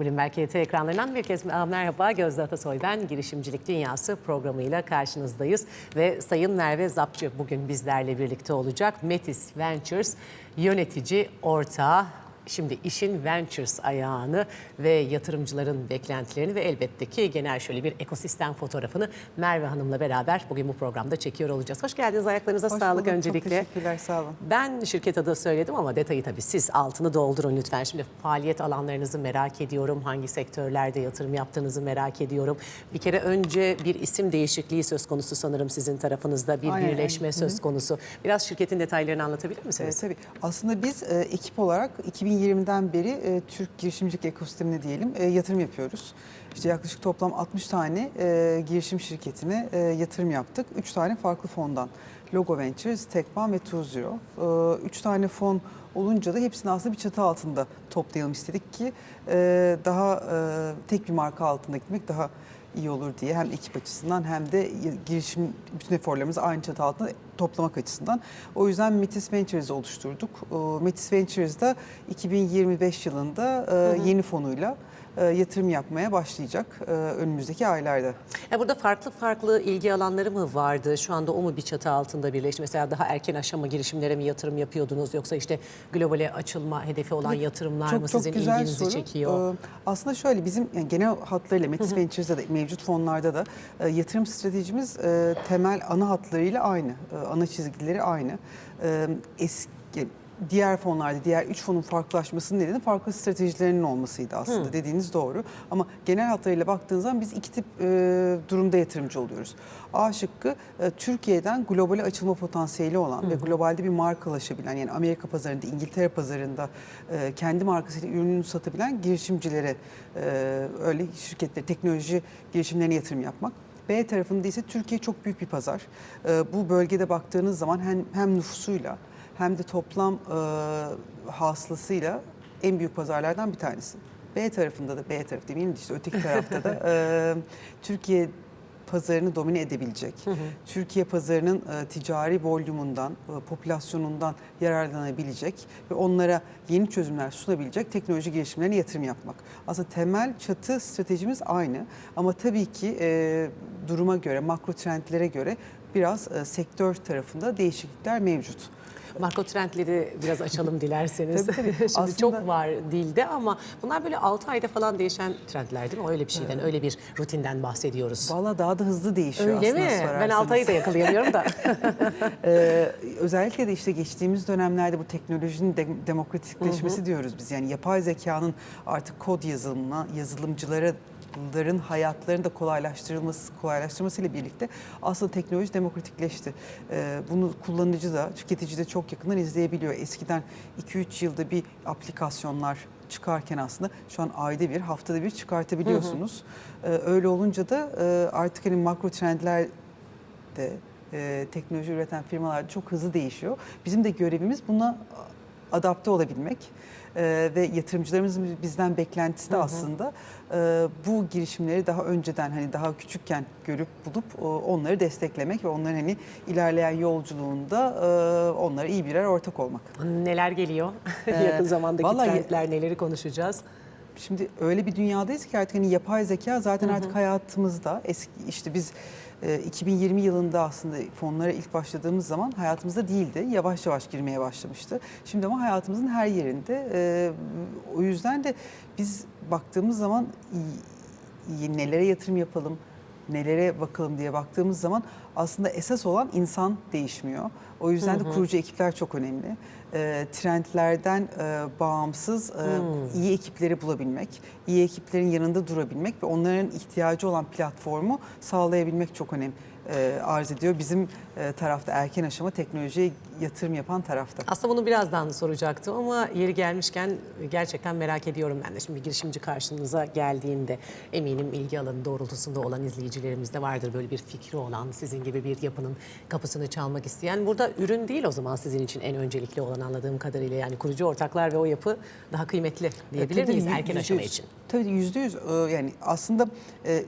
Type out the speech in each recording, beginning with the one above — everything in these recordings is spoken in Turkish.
Bloomberg YT ekranlarından bir kez merhaba. Gözde Atasoy ben. Girişimcilik Dünyası programıyla karşınızdayız. Ve Sayın Merve Zapçı bugün bizlerle birlikte olacak. Metis Ventures yönetici ortağı. Şimdi işin Ventures ayağını ve yatırımcıların beklentilerini ve elbette ki genel şöyle bir ekosistem fotoğrafını Merve Hanım'la beraber bugün bu programda çekiyor olacağız. Hoş geldiniz. Ayaklarınıza Hoş sağlık bulduk, öncelikle. Çok teşekkürler, sağ olun. Ben şirket adı söyledim ama detayı tabii siz altını doldurun lütfen. Şimdi faaliyet alanlarınızı merak ediyorum. Hangi sektörlerde yatırım yaptığınızı merak ediyorum. Bir kere önce bir isim değişikliği söz konusu sanırım sizin tarafınızda. Bir Aynen, birleşme söz konusu. Biraz şirketin detaylarını anlatabilir Evet, misiniz? tabii. Aslında biz e, ekip olarak 2020'den beri e, Türk girişimcilik ekosistemine diyelim e, yatırım yapıyoruz. İşte yaklaşık toplam 60 tane e, girişim şirketine e, yatırım yaptık. 3 tane farklı fondan. Logo Ventures, Tekban ve Tuzio. E, 3 tane fon olunca da hepsini aslında bir çatı altında toplayalım istedik ki e, daha e, tek bir marka altında gitmek daha iyi olur diye hem ekip açısından hem de girişim bütün eforlarımızı aynı çatı altında toplamak açısından. O yüzden Metis Ventures'ı oluşturduk. Metis Ventures'da 2025 yılında e, yeni fonuyla yatırım yapmaya başlayacak e, önümüzdeki aylarda. Ya burada farklı farklı ilgi alanları mı vardı? Şu anda o mu bir çatı altında birleşti? Mesela daha erken aşama girişimlere mi yatırım yapıyordunuz? Yoksa işte globale açılma hedefi olan yatırımlar mı sizin ilginizi çekiyor? Ee, aslında şöyle bizim yani genel hatlarıyla Metis Ventures'da da mevcut fonlarda da e, yatırım stratejimiz e, temel ana hatlarıyla aynı. E, ana çizgileri aynı. E, eski diğer fonlarda, diğer üç fonun farklılaşmasının nedeni farklı stratejilerinin olmasıydı aslında dediğiniz doğru. Ama genel hatlarıyla baktığınız zaman biz iki tip e, durumda yatırımcı oluyoruz. A şıkkı e, Türkiye'den globale açılma potansiyeli olan ve globalde bir markalaşabilen yani Amerika pazarında, İngiltere pazarında e, kendi markasıyla ürününü satabilen girişimcilere e, öyle şirketleri, teknoloji girişimlerine yatırım yapmak. B tarafında ise Türkiye çok büyük bir pazar. E, bu bölgede baktığınız zaman hem, hem nüfusuyla hem de toplam e, hasılasıyla en büyük pazarlardan bir tanesi. B tarafında da B tarafı demeyeyim de işte öteki tarafta da e, Türkiye pazarını domine edebilecek, Türkiye pazarının e, ticari volümundan, e, popülasyonundan yararlanabilecek ve onlara yeni çözümler sunabilecek teknoloji girişimlerine yatırım yapmak. Aslında temel çatı stratejimiz aynı ama tabii ki e, duruma göre, makro trendlere göre biraz e, sektör tarafında değişiklikler mevcut. Marko trendleri biraz açalım dilerseniz. Tabii, tabii. Şimdi Aslında- çok var dilde ama bunlar böyle 6 ayda falan değişen trendler değil mi? Öyle bir şeyden, öyle bir rutinden bahsediyoruz. Valla daha da hızlı değişiyor Öyle aslında mi? Ben sorarsanız. 6 ayı da yakalayamıyorum da. Ee, özellikle de işte geçtiğimiz dönemlerde bu teknolojinin de- demokratikleşmesi diyoruz biz. Yani yapay zekanın artık kod yazılımına, yazılımcıların hayatlarını da kolaylaştırılması, kolaylaştırmasıyla birlikte aslında teknoloji demokratikleşti. Ee, bunu kullanıcı da, tüketici de çok yakından izleyebiliyor. Eskiden 2-3 yılda bir aplikasyonlar çıkarken aslında şu an ayda bir, haftada bir çıkartabiliyorsunuz. Ee, öyle olunca da e, artık hani makro trendler de e, teknoloji üreten firmalar çok hızlı değişiyor. Bizim de görevimiz buna adapte olabilmek E, ve yatırımcılarımızın bizden beklentisi de aslında e, bu girişimleri daha önceden hani daha küçükken görüp bulup e, onları desteklemek ve onların hani ilerleyen yolculuğunda e, onlara iyi birer ortak olmak. Neler geliyor? Ee, Yakın zamandaki vallahi- trendler, neleri konuşacağız? Şimdi öyle bir dünyadayız ki artık hani yapay zeka zaten artık hayatımızda. Eski işte biz 2020 yılında aslında fonlara ilk başladığımız zaman hayatımızda değildi. Yavaş yavaş girmeye başlamıştı. Şimdi ama hayatımızın her yerinde. E, o yüzden de biz baktığımız zaman nelere yatırım yapalım, nelere bakalım diye baktığımız zaman aslında esas olan insan değişmiyor. O yüzden de kurucu ekipler çok önemli. E, trendlerden e, bağımsız e, iyi ekipleri bulabilmek, iyi ekiplerin yanında durabilmek ve onların ihtiyacı olan platformu sağlayabilmek çok önemli e, arz ediyor. Bizim e, tarafta erken aşama teknolojiye yatırım yapan tarafta. Aslında bunu birazdan soracaktım ama yeri gelmişken gerçekten merak ediyorum ben de. Şimdi girişimci karşınıza geldiğinde eminim ilgi alanı doğrultusunda olan izleyicilerimiz de vardır. Böyle bir fikri olan, sizin gibi bir yapının kapısını çalmak isteyen. Burada ürün değil o zaman sizin için en öncelikli olan anladığım kadarıyla. Yani kurucu ortaklar ve o yapı daha kıymetli diyebilir Tabii miyiz erken aşama için? Tabii yüzde yüz. Ee, Yani aslında e,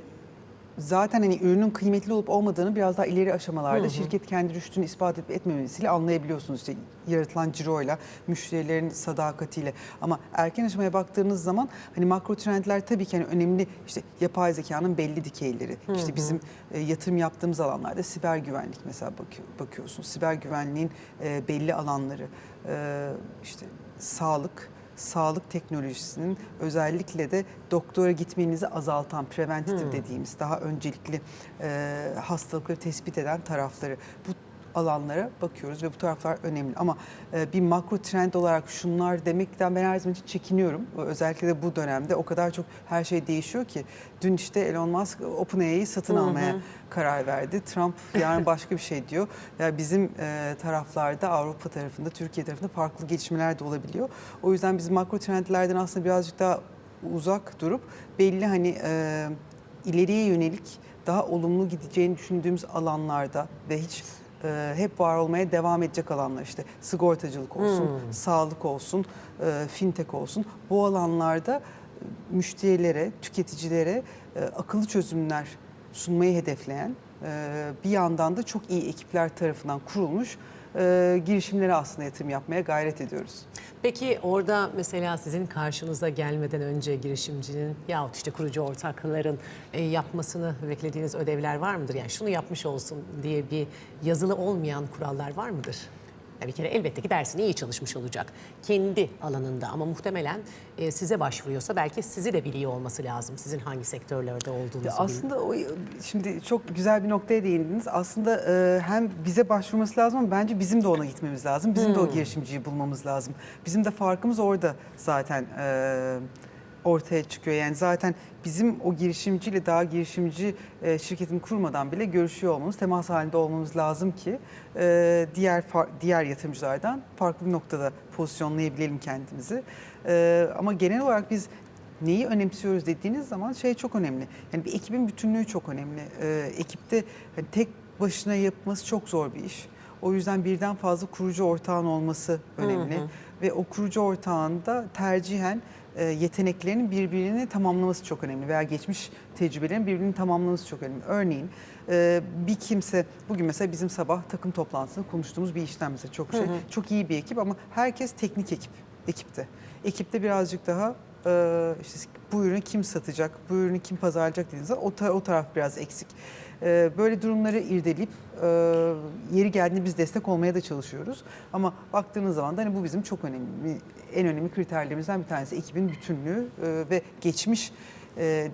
zaten hani ürünün kıymetli olup olmadığını biraz daha ileri aşamalarda şirket kendi rüştünü ispat edip etmemesiyle anlayabiliyorsunuz. İşte yaratılan ciroyla, müşterilerin sadakatiyle. Ama erken aşamaya baktığınız zaman hani makro trendler tabii ki hani önemli işte yapay zekanın belli dikeyleri. İşte bizim e, yatırım yaptığımız alanlarda siber güvenlik mesela bakıyor, bakıyorsunuz. Siber güvenliğin e, belli alanları e, işte sağlık, sağlık teknolojisinin özellikle de doktora gitmenizi azaltan, preventatif dediğimiz daha öncelikli e, hastalıkları tespit eden tarafları. Bu alanlara bakıyoruz ve bu taraflar önemli. Ama e, bir makro trend olarak şunlar demekten ben her zaman için çekiniyorum. Özellikle de bu dönemde o kadar çok her şey değişiyor ki. Dün işte Elon Musk OpenAI'yi satın almaya karar verdi. Trump yarın başka bir şey diyor. Yani bizim e, taraflarda Avrupa tarafında, Türkiye tarafında farklı gelişmeler de olabiliyor. O yüzden biz makro trendlerden aslında birazcık daha uzak durup belli hani e, ileriye yönelik daha olumlu gideceğini düşündüğümüz alanlarda ve hiç e, hep var olmaya devam edecek alanlar işte sigortacılık olsun, sağlık olsun, e, fintech olsun. Bu alanlarda e, müşterilere, tüketicilere e, akıllı çözümler sunmayı hedefleyen e, bir yandan da çok iyi ekipler tarafından kurulmuş e, girişimlere aslında yatırım yapmaya gayret ediyoruz. Peki orada mesela sizin karşınıza gelmeden önce girişimcinin yahut işte kurucu ortakların e, yapmasını beklediğiniz ödevler var mıdır? Yani şunu yapmış olsun diye bir yazılı olmayan kurallar var mıdır? Ya bir kere elbette ki dersini iyi çalışmış olacak. Kendi alanında ama muhtemelen e, size başvuruyorsa belki sizi de biliyor olması lazım. Sizin hangi sektörlerde olduğunuzu. Ya aslında o şimdi çok güzel bir noktaya değindiniz. Aslında e, hem bize başvurması lazım ama bence bizim de ona gitmemiz lazım. Bizim de o girişimciyi bulmamız lazım. Bizim de farkımız orada zaten e, ortaya çıkıyor. Yani zaten bizim o girişimciyle daha girişimci e, kurmadan bile görüşüyor olmamız, temas halinde olmamız lazım ki e, diğer diğer yatırımcılardan farklı bir noktada pozisyonlayabilelim kendimizi. E, ama genel olarak biz neyi önemsiyoruz dediğiniz zaman şey çok önemli. Yani bir ekibin bütünlüğü çok önemli. Ee, ekipte hani tek başına yapması çok zor bir iş. O yüzden birden fazla kurucu ortağın olması önemli. Ve o kurucu ortağında tercihen e, yeteneklerinin birbirini tamamlaması çok önemli. Veya geçmiş tecrübelerin birbirini tamamlaması çok önemli. Örneğin e, bir kimse, bugün mesela bizim sabah takım toplantısında konuştuğumuz bir işlem mesela çok şey. Çok iyi bir ekip ama herkes teknik ekip, ekipte. Ekipte birazcık daha e, işte bu ürünü kim satacak, bu ürünü kim pazarlayacak dediğiniz zaman o, ta- o taraf biraz eksik. E, böyle durumları irdeleyip e, yeri geldiğinde biz destek olmaya da çalışıyoruz. Ama baktığınız zaman da hani bu bizim çok önemli, en önemli kriterlerimizden bir tanesi ekibin bütünlüğü e, ve geçmiş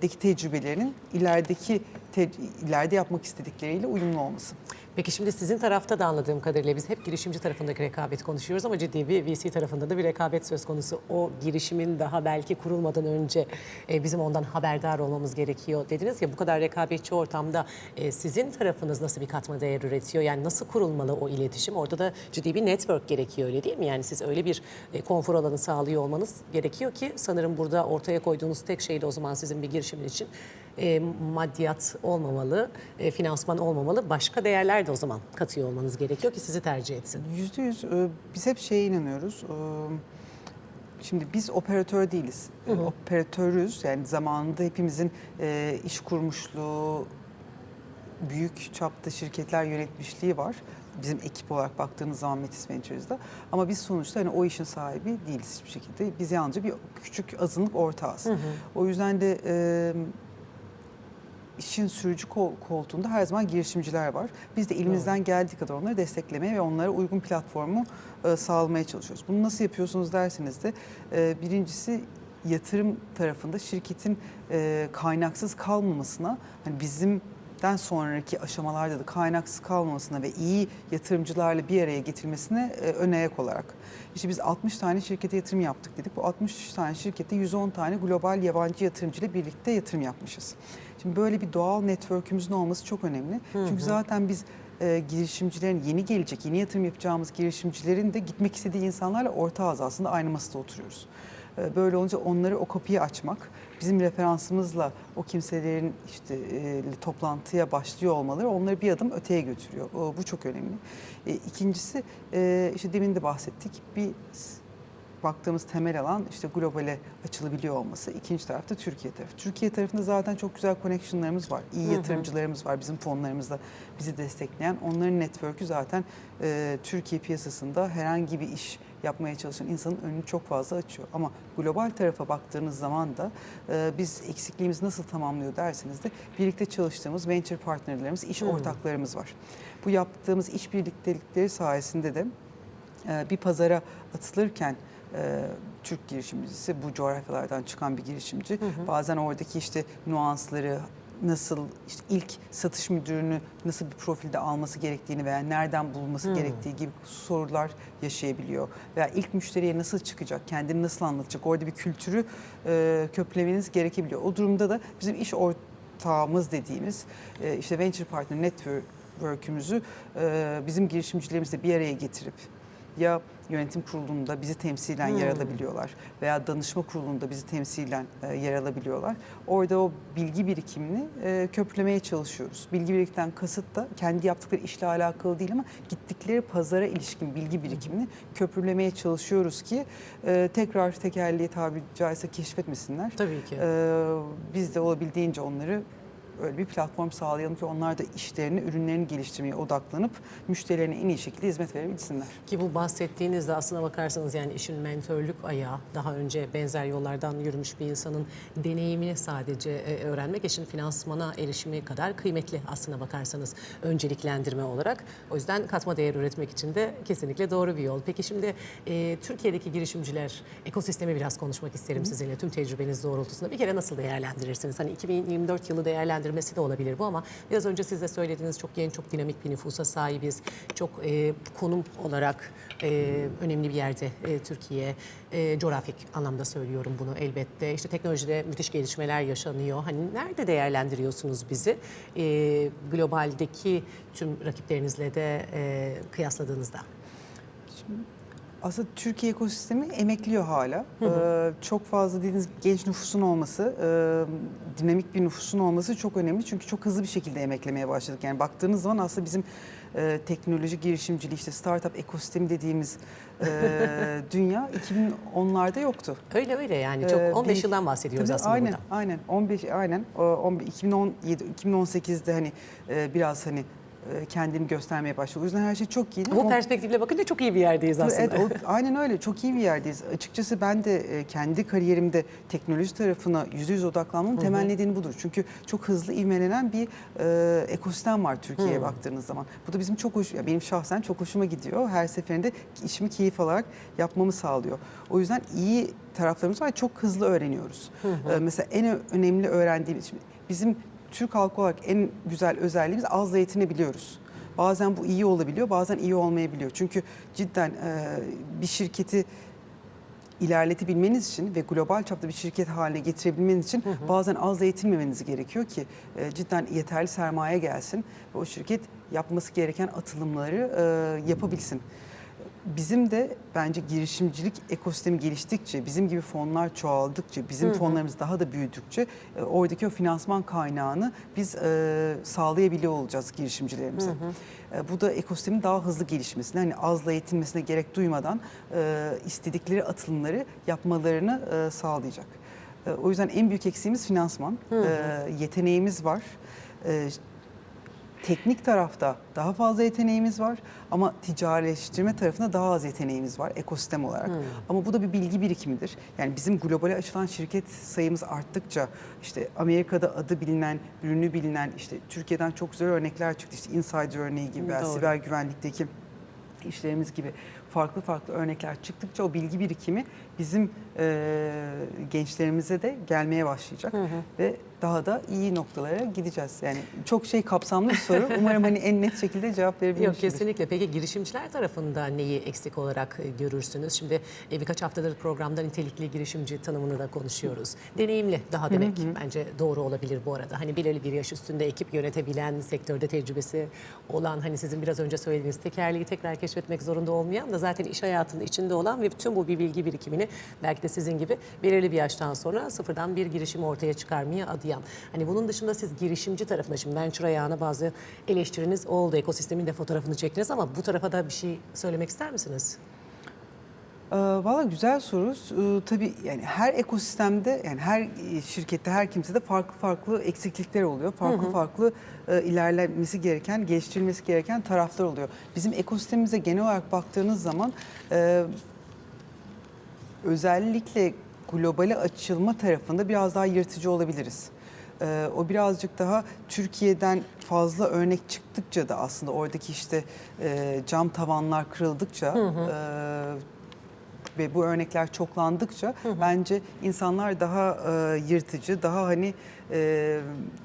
deki tecrübelerinin ilerideki ileride yapmak istedikleriyle uyumlu olması. Peki şimdi sizin tarafta da anladığım kadarıyla biz hep girişimci tarafındaki rekabet konuşuyoruz ama ciddi bir VC tarafında da bir rekabet söz konusu. O girişimin daha belki kurulmadan önce e, bizim ondan haberdar olmamız gerekiyor dediniz ya bu kadar rekabetçi ortamda e, sizin tarafınız nasıl bir katma değer üretiyor? Yani nasıl kurulmalı o iletişim? Orada da ciddi bir network gerekiyor öyle değil mi? Yani siz öyle bir e, konfor alanı sağlıyor olmanız gerekiyor ki sanırım burada ortaya koyduğunuz tek şey de o zaman sizin bir girişimin için e, maddiyat olmamalı, e, finansman olmamalı. Başka değerler de o zaman katıyor olmanız gerekiyor ki sizi tercih etsin. Yüzde yüz e, biz hep şeye inanıyoruz. E, Şimdi biz operatör değiliz. E, Operatörüz. Yani zamanında hepimizin e, iş kurmuşluğu, büyük çapta şirketler yönetmişliği var. Bizim ekip olarak baktığınız zaman Metis Ventures'da. Ama biz sonuçta hani o işin sahibi değiliz hiçbir şekilde. Biz yalnızca bir küçük azınlık ortağız. O yüzden de e, işin sürücü kol- koltuğunda her zaman girişimciler var. Biz de elimizden geldiği kadar onları desteklemeye ve onlara uygun platformu e, sağlamaya çalışıyoruz. Bunu nasıl yapıyorsunuz derseniz de e, birincisi yatırım tarafında şirketin e, kaynaksız kalmamasına hani bizimden sonraki aşamalarda da kaynaksız kalmamasına ve iyi yatırımcılarla bir araya getirmesine e, ön ayak olarak. İşte biz 60 tane şirkete yatırım yaptık dedik. Bu 60 tane şirkette 110 tane global yabancı yatırımcıyla birlikte yatırım yapmışız. Şimdi böyle bir doğal network'ümüzün olması çok önemli. Çünkü zaten biz e, girişimcilerin yeni gelecek, yeni yatırım yapacağımız girişimcilerin de gitmek istediği insanlarla ortağız aslında aynı masada oturuyoruz. E, böyle olunca onları o kapıyı açmak, bizim referansımızla o kimselerin işte e, toplantıya başlıyor olmaları onları bir adım öteye götürüyor. O, bu çok önemli. E, ikincisi e, işte demin de bahsettik bir baktığımız temel alan işte globale açılabiliyor olması. İkinci tarafta Türkiye tarafı. Türkiye tarafında zaten çok güzel connectionlarımız var. İyi yatırımcılarımız var bizim fonlarımızda bizi destekleyen. Onların network'ü zaten e, Türkiye piyasasında herhangi bir iş yapmaya çalışan insanın önünü çok fazla açıyor. Ama global tarafa baktığınız zaman da e, biz eksikliğimizi nasıl tamamlıyor derseniz de birlikte çalıştığımız venture partnerlerimiz, iş ortaklarımız var. Bu yaptığımız iş birliktelikleri sayesinde de e, bir pazara atılırken e, Türk girişimcisi bu coğrafyalardan çıkan bir girişimci bazen oradaki işte nüansları nasıl işte ilk satış müdürünü nasıl bir profilde alması gerektiğini veya nereden bulması gerektiği gibi sorular yaşayabiliyor. Veya ilk müşteriye nasıl çıkacak, kendini nasıl anlatacak orada bir kültürü e, köklemeniz gerekebiliyor. O durumda da bizim iş ortağımız dediğimiz e, işte venture partner network'ümüzü e, bizim girişimcilerimizle bir araya getirip ya yönetim kurulunda bizi temsilen yer alabiliyorlar veya danışma kurulunda bizi temsilen e, yer alabiliyorlar. Orada o bilgi birikimini e, köprülemeye çalışıyoruz. Bilgi birikimden kasıt da kendi yaptıkları işle alakalı değil ama gittikleri pazara ilişkin bilgi birikimini köprülemeye çalışıyoruz ki e, tekrar tekerleği tabiri caizse keşfetmesinler. Tabii ki. Ee, biz de olabildiğince onları öyle bir platform sağlayalım ki onlar da işlerini, ürünlerini geliştirmeye odaklanıp müşterilerine en iyi şekilde hizmet verebilsinler. Ki bu bahsettiğinizde aslına bakarsanız yani işin mentörlük ayağı daha önce benzer yollardan yürümüş bir insanın deneyimini sadece e, öğrenmek işin finansmana erişimi kadar kıymetli aslına bakarsanız önceliklendirme olarak. O yüzden katma değer üretmek için de kesinlikle doğru bir yol. Peki şimdi e, Türkiye'deki girişimciler ekosistemi biraz konuşmak isterim sizinle tüm tecrübeniz doğrultusunda. Bir kere nasıl değerlendirirsiniz? Hani 2024 yılı değerlendirmesi de olabilir bu ama biraz önce siz de söylediğiniz çok genç, çok dinamik bir nüfusa sahibiz. Çok e, konum olarak e, önemli bir yerde e, Türkiye. E, coğrafik anlamda söylüyorum bunu elbette. İşte teknolojide müthiş gelişmeler yaşanıyor. Hani nerede değerlendiriyorsunuz bizi? E, globaldeki tüm rakiplerinizle de e, kıyasladığınızda. Aslında Türkiye ekosistemi emekliyor hala. Ee, çok fazla dediğiniz genç nüfusun olması, e, dinamik bir nüfusun olması çok önemli. Çünkü çok hızlı bir şekilde emeklemeye başladık. Yani baktığınız zaman aslında bizim e, teknoloji girişimciliği, işte startup ekosistemi dediğimiz e, dünya 2010'larda yoktu. Öyle öyle yani çok Ee, 15 bir- yıldan bahsediyoruz Tabii, aslında aynen, burada. Aynen, 15 aynen. O, 15, 2017 2018'de hani e, biraz hani e, kendini göstermeye başladı. O yüzden her şey çok iyiydi. Bu perspektifle bakınca çok iyi bir yerdeyiz aslında. Evet, o, aynen öyle. Çok iyi bir yerdeyiz. Açıkçası ben de e, kendi kariyerimde teknoloji tarafına yüzde yüz odaklanmamın temel nedeni budur. Çünkü çok hızlı ivmelenen bir e, ekosistem var Türkiye'ye baktığınız zaman. Bu da bizim çok hoş, ya benim şahsen çok hoşuma gidiyor. Her seferinde işimi keyif alarak yapmamı sağlıyor. O yüzden iyi taraflarımız var. Çok hızlı öğreniyoruz. E, mesela en ö- önemli öğrendiğimiz, şimdi bizim Türk halkı olarak en güzel özelliğimiz azla yetinebiliyoruz. Bazen bu iyi olabiliyor, bazen iyi olmayabiliyor. Çünkü cidden e, bir şirketi ilerletebilmeniz için ve global çapta bir şirket haline getirebilmeniz için bazen az da yetinmemeniz gerekiyor ki e, cidden yeterli sermaye gelsin ve o şirket yapması gereken atılımları e, yapabilsin. Bizim de bence girişimcilik ekosistemi geliştikçe, bizim gibi fonlar çoğaldıkça, bizim fonlarımız daha da büyüdükçe e, oradaki o finansman kaynağını biz e, sağlayabiliyor olacağız girişimcilerimize. E, bu da ekosistemin daha hızlı gelişmesine, hani azla yetinmesine gerek duymadan e, istedikleri atılımları yapmalarını e, sağlayacak. E, o yüzden en büyük eksiğimiz finansman. E, yeteneğimiz var. E, teknik tarafta daha fazla yeteneğimiz var ama ticarileştirme tarafında daha az yeteneğimiz var ekosistem olarak. Ama bu da bir bilgi birikimidir. Yani bizim globale açılan şirket sayımız arttıkça işte Amerika'da adı bilinen, ürünü bilinen işte Türkiye'den çok güzel örnekler çıktı. İşte Insider örneği gibi Doğru. siber güvenlikteki işlerimiz gibi farklı farklı örnekler çıktıkça o bilgi birikimi bizim e, gençlerimize de gelmeye başlayacak ve daha da iyi noktalara gideceğiz. Yani çok şey kapsamlı bir soru. Umarım hani en net şekilde cevap Yok verebilmişimdir. kesinlikle. Peki girişimciler tarafında neyi eksik olarak görürsünüz? Şimdi e, birkaç haftadır programda nitelikli girişimci tanımını da konuşuyoruz. Deneyimli daha demek bence doğru olabilir bu arada. Hani belirli bir yaş üstünde ekip yönetebilen, sektörde tecrübesi olan hani sizin biraz önce söylediğiniz tekerleği tekrar keşfetmek zorunda olmayan da zaten iş hayatının içinde olan ve bütün bu bir bilgi birikimini belki de sizin gibi belirli bir yaştan sonra sıfırdan bir girişimi ortaya çıkarmaya adayan. Hani bunun dışında siz girişimci tarafında şimdi venture ayağına bazı eleştiriniz oldu. Ekosistemin de fotoğrafını çektiniz ama bu tarafa da bir şey söylemek ister misiniz? Ee, Valla güzel soru. Ee, tabii yani her ekosistemde yani her e, şirkette her kimsede farklı farklı eksiklikler oluyor. Farklı farklı e, ilerlemesi gereken, geliştirilmesi gereken taraflar oluyor. Bizim ekosistemimize genel olarak baktığınız zaman e, özellikle globale açılma tarafında biraz daha yırtıcı olabiliriz. Ee, o birazcık daha Türkiye'den fazla örnek çıktıkça da aslında oradaki işte e, cam tavanlar kırıldıkça e, ve bu örnekler çoklandıkça bence insanlar daha e, yırtıcı, daha hani e,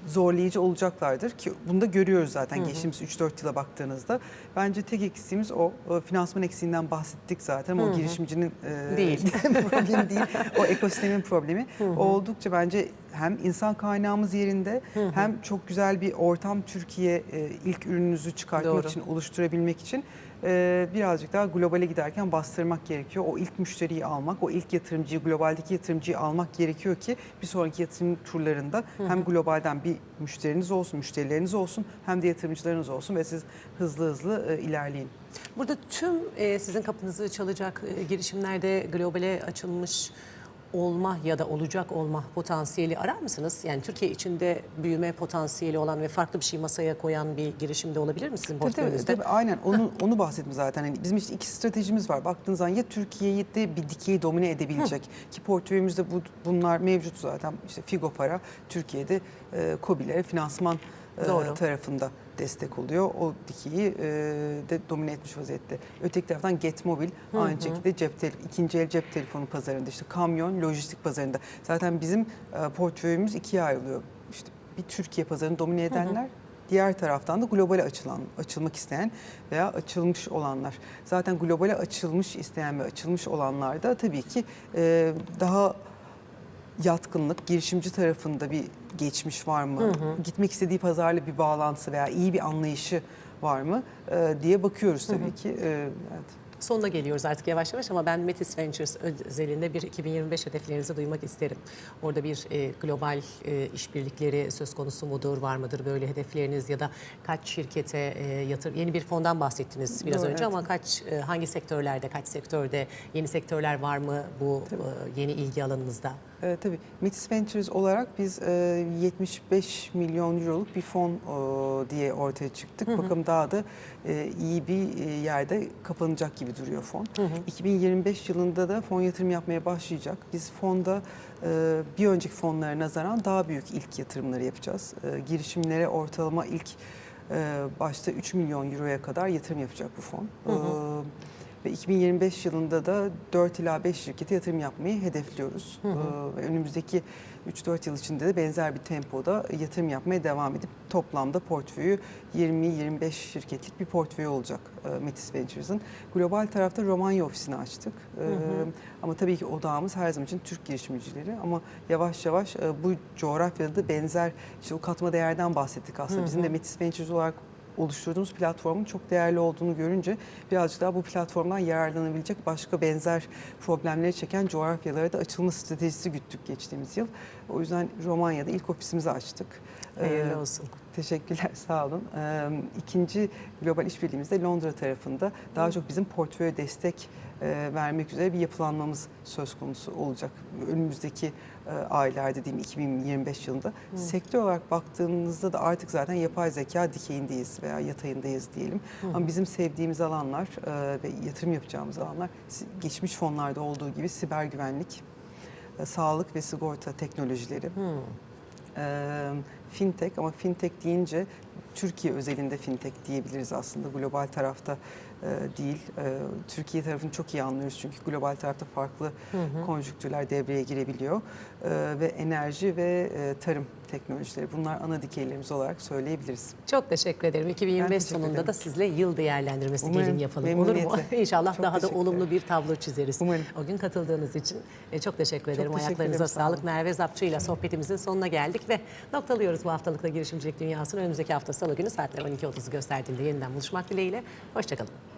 zorlayıcı olacaklardır ki bunu da görüyoruz zaten geçtiğimiz 3-4 yıla baktığınızda. Bence tek eksiğimiz o. o finansman eksiğinden bahsettik zaten. O girişimcinin e, Değil. problemi değil. O ekosistemin problemi. O oldukça bence hem insan kaynağımız yerinde hem çok güzel bir ortam Türkiye e, ilk ürününüzü çıkartmak Doğru. için oluşturabilmek için e, birazcık daha globale giderken bastırmak gerekiyor. O ilk müşteriyi almak, o ilk yatırımcıyı, globaldeki yatırımcıyı almak gerekiyor ki bir sonraki yatırım turlarında hem globalden bir müşteriniz olsun, müşterileriniz olsun hem de yatırımcılarınız olsun ve siz hızlı hızlı e, ilerleyin. Burada tüm e, sizin kapınızı çalacak e, girişimlerde globale açılmış olma ya da olacak olma potansiyeli arar mısınız? Yani Türkiye içinde büyüme potansiyeli olan ve farklı bir şey masaya koyan bir girişimde olabilir mi sizin Tabii, tabii, portföyünüzde? tabii, aynen onu onu bahsettim zaten. Hani bizim işte iki stratejimiz var. Baktığınız zaman ya Türkiye'yi de bir dikeyi domine edebilecek ki portföyümüzde bu, bunlar mevcut zaten. İşte Figo Para Türkiye'de e, KOBİ'lere finansman Doğru. tarafında destek oluyor. O dikeyi e, de domine etmiş vaziyette. Öteki taraftan Get Mobil aynı şekilde cep tele, ikinci el cep telefonu pazarında işte kamyon, lojistik pazarında. Zaten bizim e, portföyümüz ikiye ayrılıyor. İşte bir Türkiye pazarını domine edenler Diğer taraftan da globale açılan, açılmak isteyen veya açılmış olanlar. Zaten globale açılmış isteyen ve açılmış olanlar da tabii ki e, daha yatkınlık, girişimci tarafında bir geçmiş var mı? Gitmek istediği pazarla bir bağlantısı veya iyi bir anlayışı var mı e, diye bakıyoruz tabii ki. E, evet. Sonuna geliyoruz artık yavaş yavaş ama ben Metis Ventures özelinde bir 2025 hedeflerinizi duymak isterim. Orada bir e, global e, işbirlikleri söz konusu mudur, var mıdır böyle hedefleriniz ya da kaç şirkete e, yatır yeni bir fondan bahsettiniz biraz Doğru, önce evet. ama kaç e, hangi sektörlerde, kaç sektörde yeni sektörler var mı bu e, yeni ilgi alanınızda? E, tabii Metis Ventures olarak biz e, 75 milyon euroluk bir fon e, diye ortaya çıktık. Bakalım daha da e, iyi bir e, yerde kapanacak gibi duruyor fon. 2025 yılında da fon yatırım yapmaya başlayacak. Biz fonda e, bir önceki fonlara nazaran daha büyük ilk yatırımları yapacağız. E, girişimlere ortalama ilk e, başta 3 milyon euroya kadar yatırım yapacak bu fon. E, ve 2025 yılında da 4 ila 5 şirkete yatırım yapmayı hedefliyoruz. Ee, ve önümüzdeki 3-4 yıl içinde de benzer bir tempoda yatırım yapmaya devam edip toplamda portföyü 20-25 şirketlik bir portföy olacak e, Metis Ventures'ın. Global tarafta Romanya ofisini açtık. Ee, Ama tabii ki odağımız her zaman için Türk girişimcileri. Ama yavaş yavaş e, bu coğrafyada da benzer işte o katma değerden bahsettik aslında. Bizim de Metis Ventures olarak oluşturduğumuz platformun çok değerli olduğunu görünce birazcık daha bu platformdan yararlanabilecek başka benzer problemleri çeken coğrafyalara da açılma stratejisi güttük geçtiğimiz yıl. O yüzden Romanya'da ilk ofisimizi açtık. Hayırlı Ee, olsun. Teşekkürler, sağ olun. Ee, İkinci global işbirliğimiz de Londra tarafında daha çok bizim portföy destek e, vermek üzere bir yapılanmamız söz konusu olacak. Önümüzdeki e, aylarda diyeyim 2025 yılında. Sektör olarak baktığımızda da artık zaten yapay zeka dikeyindeyiz veya yatayındayız diyelim. Ama bizim sevdiğimiz alanlar e, ve yatırım yapacağımız alanlar geçmiş fonlarda olduğu gibi siber güvenlik, e, sağlık ve sigorta teknolojileri. Eee, fintech ama fintech deyince Türkiye özelinde fintech diyebiliriz aslında. Global tarafta değil. E, Türkiye tarafını çok iyi anlıyoruz çünkü global tarafta farklı konjüktürler devreye girebiliyor E, ve enerji ve e, tarım teknolojileri bunlar ana dikeylerimiz olarak söyleyebiliriz. Çok teşekkür ederim. 2025 Ben teşekkür sonunda ederim. da sizle yıl değerlendirmesi Umarım, gelin yapalım. Olur mu? İnşallah Çok daha da olumlu bir tablo çizeriz. Umarım. O gün katıldığınız için e, çok teşekkür ederim. teşekkür Ayaklarınıza ederim, sağ sağlık. Merve Zapçı ile sohbetimizin sonuna geldik ve noktalıyoruz bu haftalıkta girişimcilik dünyasını. Önümüzdeki hafta salı günü saatler 12.30'u gösterdiğinde yeniden buluşmak dileğiyle. Hoşçakalın.